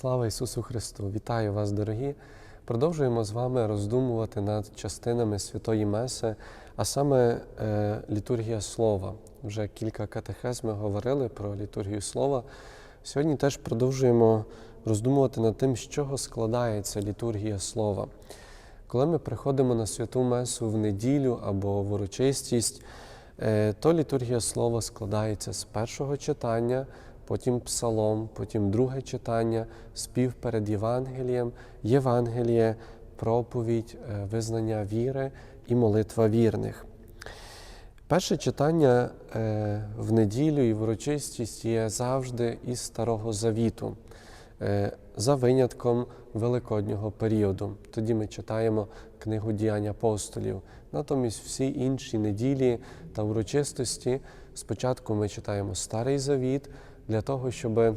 Слава Ісусу Христу! Вітаю вас, дорогі! Продовжуємо з вами роздумувати над частинами Святої Меси, а саме е, літургія Слова. Вже кілька катехез ми говорили про літургію Слова. Сьогодні теж продовжуємо роздумувати над тим, з чого складається літургія Слова. Коли ми приходимо на святу Месу в неділю або в урочистість, е, то літургія Слова складається з першого читання потім псалом, потім друге читання, спів перед Євангелієм, Євангеліє, проповідь, е, визнання віри і молитва вірних. Перше читання е, в неділю і в урочистість є завжди із Старого Завіту, е, за винятком великоднього періоду. Тоді ми читаємо книгу діянь апостолів. Натомість всі інші неділі та урочистості спочатку ми читаємо Старий Завіт для того, щоб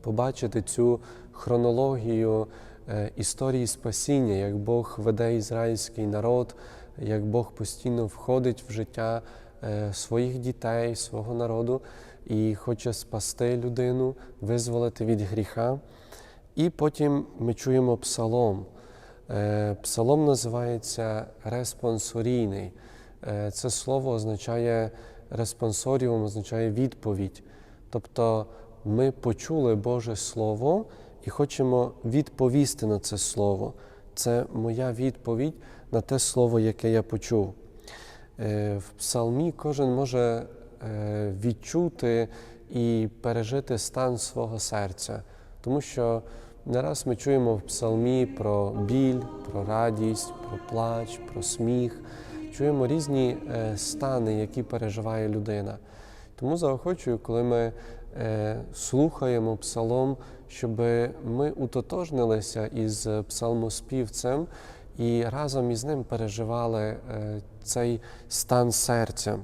побачити цю хронологію е, історії спасіння, як Бог веде ізраїльський народ, як Бог постійно входить в життя е, своїх дітей, свого народу і хоче спасти людину, визволити від гріха. І потім ми чуємо псалом. Е, Псалом називається респонсорійний. Це слово означає респонсоріум, означає відповідь. Тобто ми почули Боже Слово і хочемо відповісти на це Слово. Це моя відповідь на те Слово, яке я почув. Е, В псалмі кожен може е, відчути і пережити стан свого серця, тому що не раз ми чуємо в псалмі про біль, про радість, про плач, про сміх. Чуємо різні е, стани, які переживає людина. Тому заохочую, коли ми е, слухаємо псалом, щоб ми утотожнилися із псалмоспівцем і разом із ним переживали е, цей стан серця.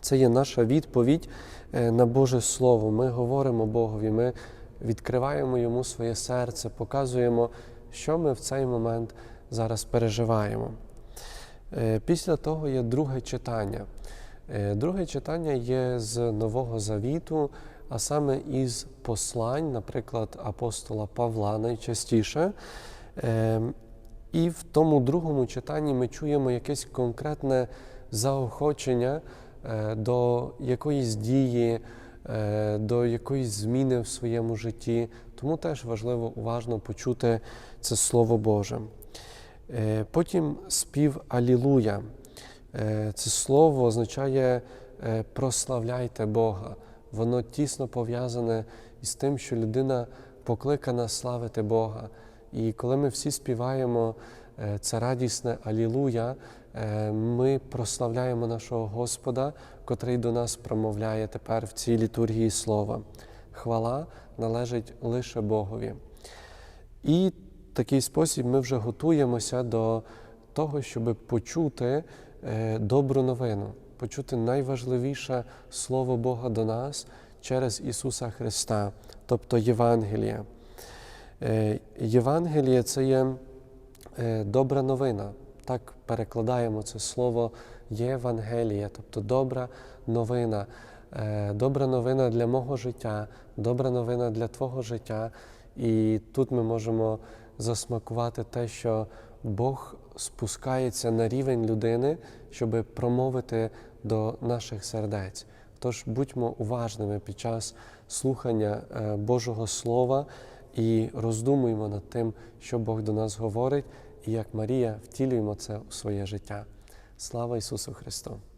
Це є наша відповідь е, на Боже Слово. Ми говоримо Богові, ми відкриваємо йому своє серце, показуємо, що ми в цей момент зараз переживаємо. Е, Після того є друге читання. Е, Друге читання є з Нового Завіту, а саме із послань, наприклад, апостола Павла найчастіше. Е, І в тому другому читанні ми чуємо якесь конкретне заохочення е, до якоїсь дії, до якоїсь зміни в своєму житті. Тому теж важливо уважно почути це Слово Боже. Потім спів Алілуя. Е, Це слово означає е, прославляйте Бога. Воно тісно пов'язане із тим, що людина покликана славити Бога. І коли ми всі співаємо е, це радісне Алілуя, ми прославляємо нашого Господа, котрий до нас промовляє тепер в цій літургії слова. Хвала належить лише Богові. І в такий спосіб ми вже готуємося до того, щоб почути добру новину, почути найважливіше Слово Бога до нас через Ісуса Христа, тобто Євангелія. Е, Євангеліє це є е, добра новина. Так перекладаємо це слово Євангелія, тобто добра новина. Е, Добра новина для мого життя, добра новина для Твого життя. І тут ми можемо засмакувати те, що Бог спускається на рівень людини, щоб промовити до наших сердець. Тож будьмо уважними під час слухання е, Божого Слова і роздумуємо над тим, що Бог до нас говорить, і як Марія втілюємо це у своє життя. Слава Ісусу Христу!